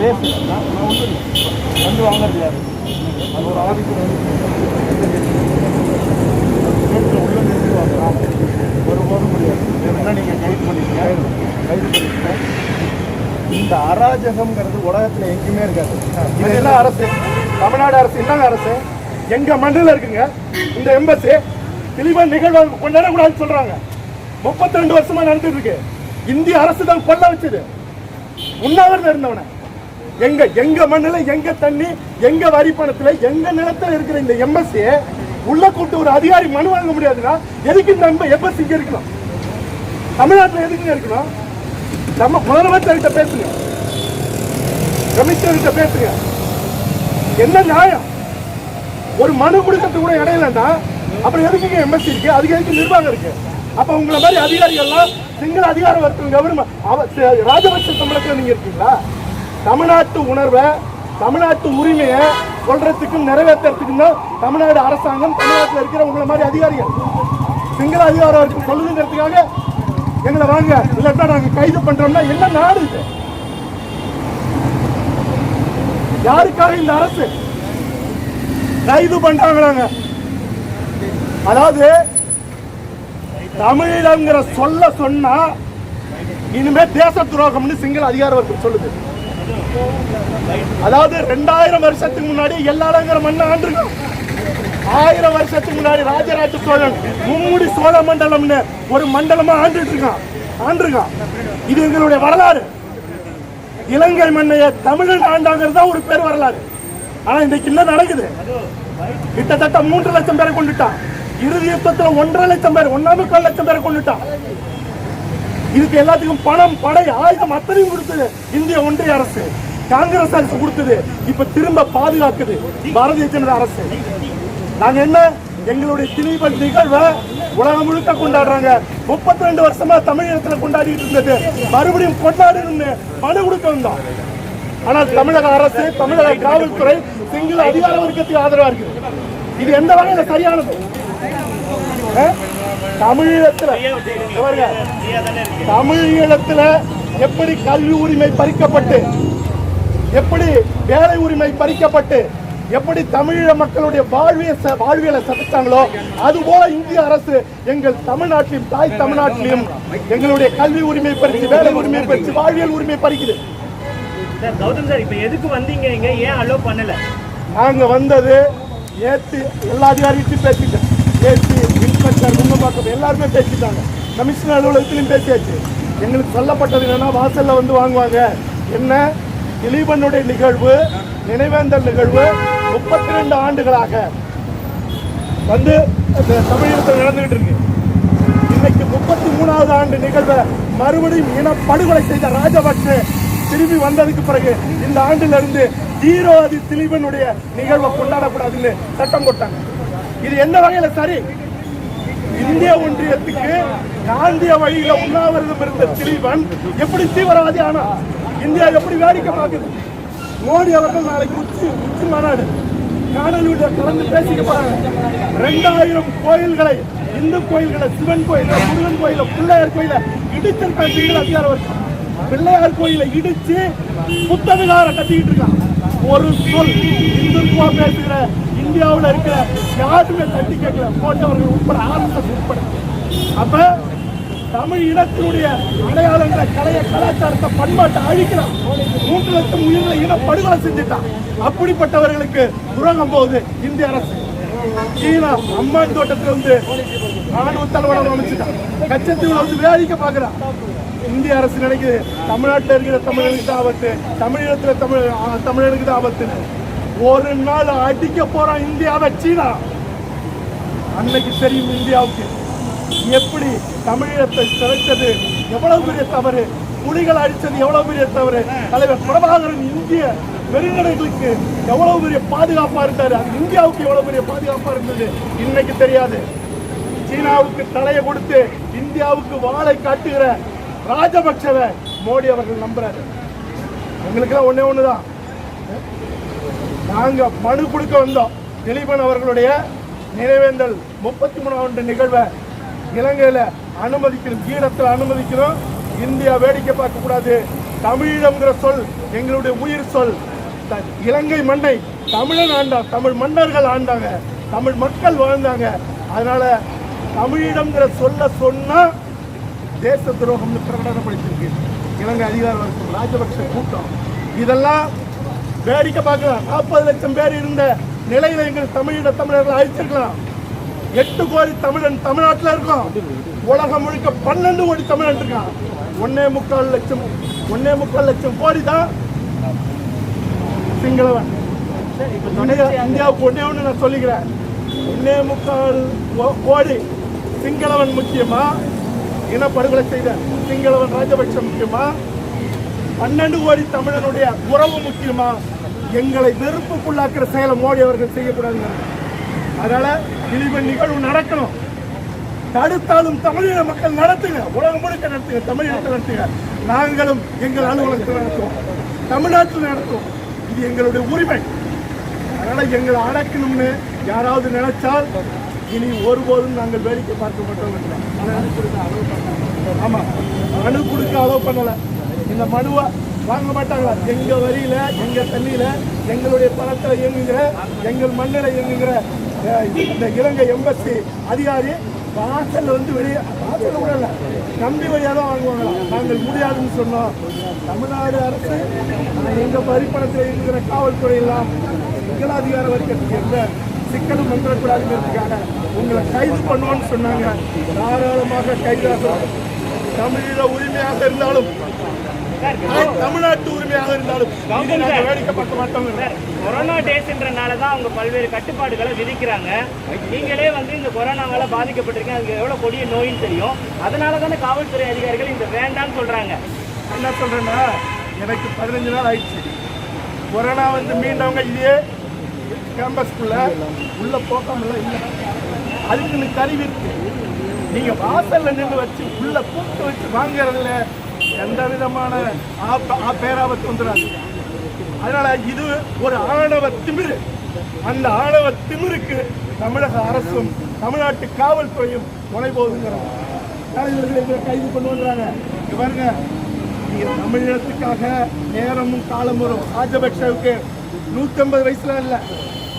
நான் வந்து வாங்குறது யாரு அது ஒரு ஆதிக்கம் வீட்டில் உள்ள ஒருபோதும் முடியாது வேணும்னா நீங்கள் கைது பண்ணிக்கங்க இந்த அராஜகம்ங்கிறது உலகத்தில் எங்கேயுமே இருக்காது. இது என்ன அரசு? தமிழ்நாடு அரசு என்னங்க அரசு? எங்க மண்ணில் இருக்குங்க? இந்த எம்பசி தெளிவாக நிகழ்வு கொண்டாடக்கூடாதுன்னு சொல்றாங்க. முப்பத்தி ரெண்டு வருஷமா நடந்துட்டு இருக்கு. இந்திய அரசு தான் கொல்ல வச்சது. உண்ணாவிரதம் இருந்தவன. எங்க எங்க மண்ணுல எங்க தண்ணி எங்க வரி பணத்துல எங்க நிலத்துல இருக்கிற இந்த எம்எஸ்சி உள்ள கூட்டு ஒரு அதிகாரி மனு வாங்க முடியாதுன்னா எதுக்கு இந்த எம்பசி இங்க இருக்கணும்? தமிழ்நாட்டுல எதுக்குங்க இருக்கணும்? நம்ம முதலமைச்சர்கிட்ட பேசுங்க. கமிஷனர்கிட்ட பேசுங்க. என்ன நியாயம்? ஒரு மனு கொடுக்கறது கூட இடையிலன்னா அப்புறம் எதுக்குங்க எம்எஸ்சி இருக்கு? அதுக்கு எதுக்கு நிர்வாகம் இருக்கு? அப்ப உங்களை மாதிரி அதிகாரிகள்லாம் சிங்கள அதிகாரம் வர்த்தகம் கவர்மெண்ட் ராஜபட்ச சம்பளத்தில் நீங்க இருக்கீங்களா? தமிழ்நாட்டு உணர்வை தமிழ்நாட்டு உரிமையை சொல்றதுக்கும் நிறைவேற்றுறதுக்கும் தான் தமிழ்நாடு அரசாங்கம் தமிழ்நாட்டில் இருக்கிற உங்களை மாதிரி அதிகாரிகள் சிங்கள அதிகாரம் இருக்கு சொல்லுங்கிறதுக்காக எங்களை வாங்க இல்லாட்டா நாங்க கைது பண்றோம்னா என்ன நாடு இது? யாருக்காக இந்த அரசு கைது பண்றாங்க அதாவது தமிழங்கிற சொல்ல சொன்னா இனிமே தேச துரோகம்னு சிங்கள அதிகார வர்க்கம் சொல்லுது. அதாவது ரெண்டாயிரம் வருஷத்துக்கு முன்னாடி எல்லாருங்கிற மண்ணை ஆண்டிருக்கோம் ஆயிரம் வருஷத்துக்கு முன்னாடி ராஜராஜ சோழன் மும்முடி சோழ மண்டலம்னு ஒரு மண்டலமா ஆண்டுட்டு இருக்கான். ஆண்டிருக்கான். இது எங்களுடைய வரலாறு. இலங்கை மண்ணைய தமிழன் ஆண்டாங்கிறது தான் ஒரு பேர் வரலாறு. ஆனா இன்னைக்கு என்ன நடக்குது? கிட்டத்தட்ட மூன்று லட்சம் பேரை கொண்டுட்டான். இறுதி யுத்தத்தில் ஒன்றரை லட்சம் பேர் ஒன்னாம் முக்கால் லட்சம் பேரை கொண்டுட்டான். இதுக்கு எல்லாத்துக்கும் பணம் படை ஆயுதம் அத்தனையும் கொடுத்தது இந்திய ஒன்றிய அரசு. காங்கிரஸ் அரசு கொடுத்தது இப்ப திரும்ப பாதுகாக்குது பாரதிய ஜனதா அரசு. நாங்க என்ன? எங்களுடைய திலீபன் நிகழ்வை உலகம் முழுக்க கொண்டாடுறாங்க. முப்பத்தி ரெண்டு வருஷமா தமிழகத்துல கொண்டாடிட்டு இருந்தது. மறுபடியும் கொண்டாடணும்னு மனு கொடுக்க வந்தோம். ஆனால் தமிழக அரசு தமிழக காவல்துறை சிங்கள அதிகார வர்க்கத்துக்கு ஆதரவா இருக்குது. இது எந்த வகையில சரியானது? தமிழீழத்துல. தமிழீழத்துல எப்படி கல்வி உரிமை பறிக்கப்பட்டு எப்படி வேலை உரிமை பறிக்கப்பட்டு எப்படி தமிழீழ மக்களுடைய வாழ்விய வாழ்வியலை சதிச்சாங்களோ அதுபோல இந்திய அரசு எங்கள் தமிழ்நாட்டிலும் தாய் தமிழ்நாட்டிலும் எங்களுடைய கல்வி உரிமை பறிச்சு வேலை உரிமை பறிச்சு வாழ்வியல் உரிமை பறிக்குது. கௌதம் சார் இப்போ எதுக்கு வந்தீங்க இங்க? ஏன் அலோவ் பண்ணல? நாங்க வந்தது ஏத்து எல்லா அதிகாரிகிட்டையும் பேசிட்டேன். ஏசி இன்ஸ்பெக்டர் முன்னபாக்கம் எல்லாருமே பேசிட்டாங்க. கமிஷனர் அலுவலகத்திலையும் பேசியாச்சு. எங்களுக்கு சொல்லப்பட்டது என்னன்னா வாசல்ல வந்து வாங்குவாங்க. என்ன? திலீபனுடைய நிகழ்வு நினைவேந்தல் நிகழ்வு முப்பத்தி ரெண்டு ஆண்டுகளாக வந்து தமிழகத்தில் நடந்துகிட்டு இருக்கு. இன்னைக்கு முப்பத்தி மூணாவது ஆண்டு நிகழ்வை மறுபடியும் இன படுகொலை செய்த ராஜபக்சே திரும்பி வந்ததுக்கு பிறகு இந்த ஆண்டுல இருந்து ஜீரோ அதி திலீபனுடைய நிகழ்வை கொண்டாடக்கூடாதுன்னு சட்டம் போட்டாங்க. இது எந்த வகையில சரி? இந்திய ஒன்றியத்துக்கு காந்திய வழியில உண்ணாவிரதம் இருந்த திலீபன் எப்படி தீவிரவாதி ஆனா இந்தியா எப்படி வேடிக்கை பார்க்குது? மோடி அவர்கள் நாளைக்கு உச்சி உச்சி மாநாடு. காணொலியோட கலந்து பேசிக்க போறாங்க ரெண்டாயிரம் கோயில்களை இந்து கோயில்களை சிவன் கோயில முருகன் கோயில பிள்ளையார் கோயில இடிச்சிருக்காங்க சிங்கள அதிகார பிள்ளையார் கோயிலை இடிச்சு புத்தவிகார கட்டிக்கிட்டு இருக்கான். ஒரு சொல் இந்துத்துவா பேசுகிற இந்தியாவில் இருக்கிற யாருமே தட்டி கேட்கல. போட்டவர்கள் உட்பட ஆர்எஸ்எஸ் உட்பட. அப்ப தமிழ் இனத்தினுடைய அடையாளங்களை கலைய கலாச்சாரத்தை பண்பாட்டை அழிக்கிறான் மூன்று லட்சம் உயிர்களை இன படுகொலை செஞ்சுட்டான் அப்படிப்பட்டவர்களுக்கு உறங்கும் போது இந்திய அரசு சீனா அம்மான் தோட்டத்துல வந்து ராணுவ தளவாடம் அமைச்சுட்டான் கச்சத்தீவுல வந்து வேடிக்கை பார்க்கறான் இந்திய அரசு நினைக்குது தமிழ்நாட்டில் இருக்கிற தமிழர்களுக்கு தான் ஆபத்து தமிழகத்தில் தமிழ் தமிழர்களுக்கு தான் ஆபத்துன்னு. ஒரு நாள் அடிக்க போறான் இந்தியாவை சீனா. அன்னைக்கு தெரியும் இந்தியாவுக்கு. எப்படி தமிழீழத்தை சிறைச்சது எவ்வளவு பெரிய தவறு? புலிகள் அடிச்சது எவ்வளவு பெரிய தவறு? தலைவர் பிரபாகரன் இந்திய பெருங்கடைகளுக்கு எவ்வளவு பெரிய பாதுகாப்பா இருந்தாரு? அது இந்தியாவுக்கு எவ்வளவு பெரிய பாதுகாப்பா இருந்தது? இன்னைக்கு தெரியாது. சீனாவுக்கு தலையை கொடுத்து இந்தியாவுக்கு வாளை காட்டுகிற ராஜபக்சவை மோடி அவர்கள் நம்புறாரு. எங்களுக்கெல்லாம் ஒண்ணே ஒண்ணுதான். நாங்கள் மனு கொடுக்க வந்தோம். திலீபன் அவர்களுடைய நினைவேந்தல் முப்பத்தி மூணாவது நிகழ்வை இலங்கையில் அனுமதிக்கணும் ஈழத்தில் அனுமதிக்கணும். இந்தியா வேடிக்கை பார்க்கக்கூடாது தமிழம்ங்கிற சொல் எங்களுடைய உயிர் சொல். த- இலங்கை மண்ணை தமிழன் ஆண்டா தமிழ் மன்னர்கள் ஆண்டாங்க. தமிழ் மக்கள் வாழ்ந்தாங்க. அதனால தமிழிடம்ங்கிற சொல்ல சொன்னா தேச துரோகம்னு பிரகடனப்படுத்தியிருக்கு. இலங்கை அதிகார வர்க்கம் ராஜபக்ஷ கூட்டம். இதெல்லாம் வேடிக்கை பார்க்கலாம். நாற்பது லட்சம் பேர் இருந்த நிலையில எங்கள் தமிழீழ தமிழர்கள் அழிச்சிருக்கலாம். எட்டு கோடி தமிழன் தமிழ்நாட்டில் இருக்கோம். உலகம் முழுக்க பன்னெண்டு கோடி தமிழன் இருக்கான். ஒன்னே முக்கால் லட்சம் ஒன்னே முக்கால் லட்சம் கோடி தான் சிங்களவன். இந்தியா- இந்தியாவுக்கு ஒன்னே ஒன்று நான் சொல்லிக்கிறேன். ஒன்னே முக்கால் கோடி சிங்களவன் முக்கியமா? இனப்படுகொலை செய்த சிங்களவன் ராஜபக்ஷ முக்கியமா? பன்னெண்டு கோடி தமிழனுடைய உறவு முக்கியமா? எங்களை வெறுப்புக்குள்ளாக்குற செயலை மோடி அவர்கள் செய்யக்கூடாதுங்க. அதனால இனிமேல் நிகழ்வு நடக்கணும். தடுத்தாலும் தமிழீழ மக்கள் நடத்துங்க. உலகம் முழுக்க நடத்துங்க. தமிழகத்தில் நடத்துங்க. நாங்களும் எங்கள் அலுவலகத்தில் நடத்துவோம். தமிழ்நாட்டில் நடத்துவோம். இது எங்களுடைய உரிமை. அதனால எங்களை அடக்கணும்னு யாராவது நினைச்சால் இனி ஒருபோதும் நாங்கள் வேடிக்கை பார்க்க மாட்டோம். என்றார். அணு கொடுக்க ஆமா. அணு கொடுக்க அலோவ் பண்ணலை. இந்த மனுவை வாங்க மாட்டாங்களா? எங்க வரியில எங்க தண்ணியில எங்களுடைய பணத்தில் இயங்குகிற எங்கள் மண்ணில இயங்குகிற இந்த இலங்கை எம்பசி அதிகாரி வாசல் வந்து வெளியே வாசல் கூட கம்பி நம்பி தான் வாங்குவாங்களா? நாங்கள் முடியாதுன்னு சொன்னோம். தமிழ்நாடு அரசு எங்க வரிப்பணத்தில் இருக்கிற காவல்துறை எல்லாம் எங்கள் வர்க்கத்துக்கு எந்த சிக்கலும் வந்துடக்கூடாதுங்கிறதுக்காக உங்களை கைது பண்ணுவோம்னு சொன்னாங்க. தாராளமாக கைதாகும் தமிழீழ உரிமையாக இருந்தாலும் தமிழ்நாட்டு உரிமையாக இருந்தாலும் இதை நாங்கள் வேடிக்கை பார்க்க மாட்டோம் கொரோனா டேஸ்ன்றனால தான் அவங்க பல்வேறு கட்டுப்பாடுகளை விதிக்கிறாங்க. நீங்களே வந்து இந்த கொரோனாவால பாதிக்கப்பட்டிருக்கீங்க. அதுக்கு எவ்வளவு கொடிய நோயின்னு தெரியும். அதனால தானே காவல்துறை அதிகாரிகள் இந்த வேண்டாம்னு சொல்றாங்க. என்ன சொல்றேன்னா எனக்கு பதினஞ்சு நாள் ஆயிடுச்சு. கொரோனா வந்து மீண்டவங்க இதே கேம்பஸ்குள்ள உள்ள போகாமல இல்லை. அதுக்குன்னு கருவி இருக்கு. நீங்க வாசல்ல நின்று வச்சு உள்ள கூப்பிட்டு வச்சு வாங்குறதுல எந்த விதமான ஆ- பேராபத்து வந்துடாது அதனால இது ஒரு ஆணவ திமிரு. அந்த ஆணவ திமிருக்கு தமிழக அரசும் தமிழ்நாட்டு காவல்துறையும் துணை போகுதுங்கிறோம் தலைவர்களை கைது கொண்டு வந்துறாங்க இங்க பாருங்க. தமிழகத்துக்காக நேரமும் காலம் வரும். ராஜபக்சவுக்கு நூத்தி ஐம்பது வயசுல இல்ல.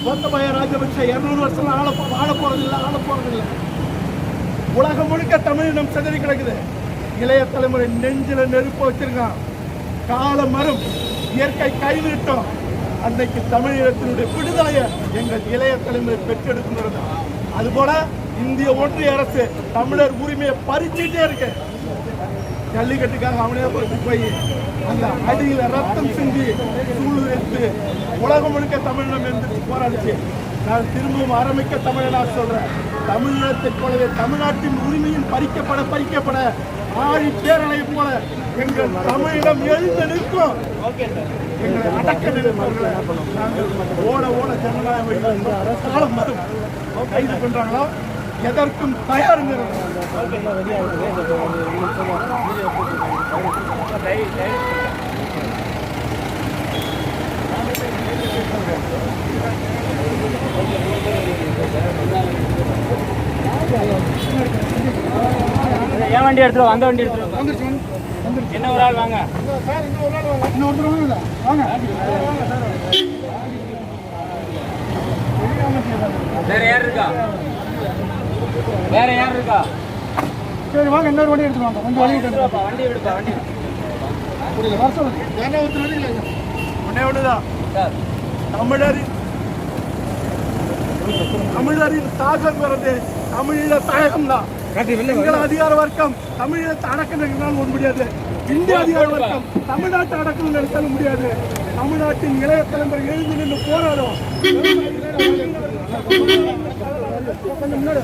கோத்தபாய ராஜபக்ச இருநூறு வருஷம் ஆள வாழ போறது இல்ல ஆள போறது உலகம் முழுக்க தமிழினம் சிதறி கிடக்குது. இளைய தலைமுறை நெஞ்சில நெருப்பு வச்சிருக்கான். காலம் மரம் இயற்கை கைவிட்டோம். அன்னைக்கு தமிழகத்தினுடைய விடுதலையை எங்கள் இளைய தலைமுறை பெற்றெடுக்கிறது அதுபோல இந்திய ஒன்றிய அரசு தமிழர் உரிமையை பறிச்சுட்டே இருக்கு. ஜல்லிக்கட்டுக்காக அவனே போய் போய் அந்த அடியில் ரத்தம் சிந்தி சூழ்நிலைத்து உலகம் முழுக்க தமிழினம் எந்திரிச்சு போராடிச்சு. நான் திரும்பவும் ஆரம்பிக்க தமிழனா சொல்றேன். தமிழகத்தைப் போலவே தமிழ்நாட்டின் உரிமையும் பறிக்கப்பட பறிக்கப்பட ஆழி பேரலை போல எங்கள் தமிழிடம் எழுந்து நிற்கும் எங்களை அடக்க நினைப்பவர்களை நாங்கள் ஓட ஓட ஜனநாயக காலம் வரும் கைது பண்றாங்களோ எதற்கும் தயாருங்கிறது என் வண்டி எடுத்துரு வந்த வண்டி எடுத்துரு என்ன ஒரு ஆள் வாங்க. வேற யார் இருக்கா? வேற யார் இருக்கா? சரி வாங்க. இன்னொரு வண்டி எடுத்து வாங்க. கொஞ்சம் வழி எடுத்துருவாப்பா, வண்டி எடுப்பா வண்டி ஒன்னே ஒண்ணுதான் சார் தமிழரின் தமிழரின் தாகங்கிறது தமிழீழ தாயகம்தான் எங்கள் அதிகார வர்க்கம் தமிழீழத்தை அடக்கம் நினைத்தாலும் முடியாது. இந்திய அதிகார வர்க்கம் தமிழ்நாட்டை அடக்கம் நினைத்தாலும் முடியாது. தமிழ்நாட்டின் இளைய தலைமுறை எழுந்து நின்று போராடும். முன்னாடி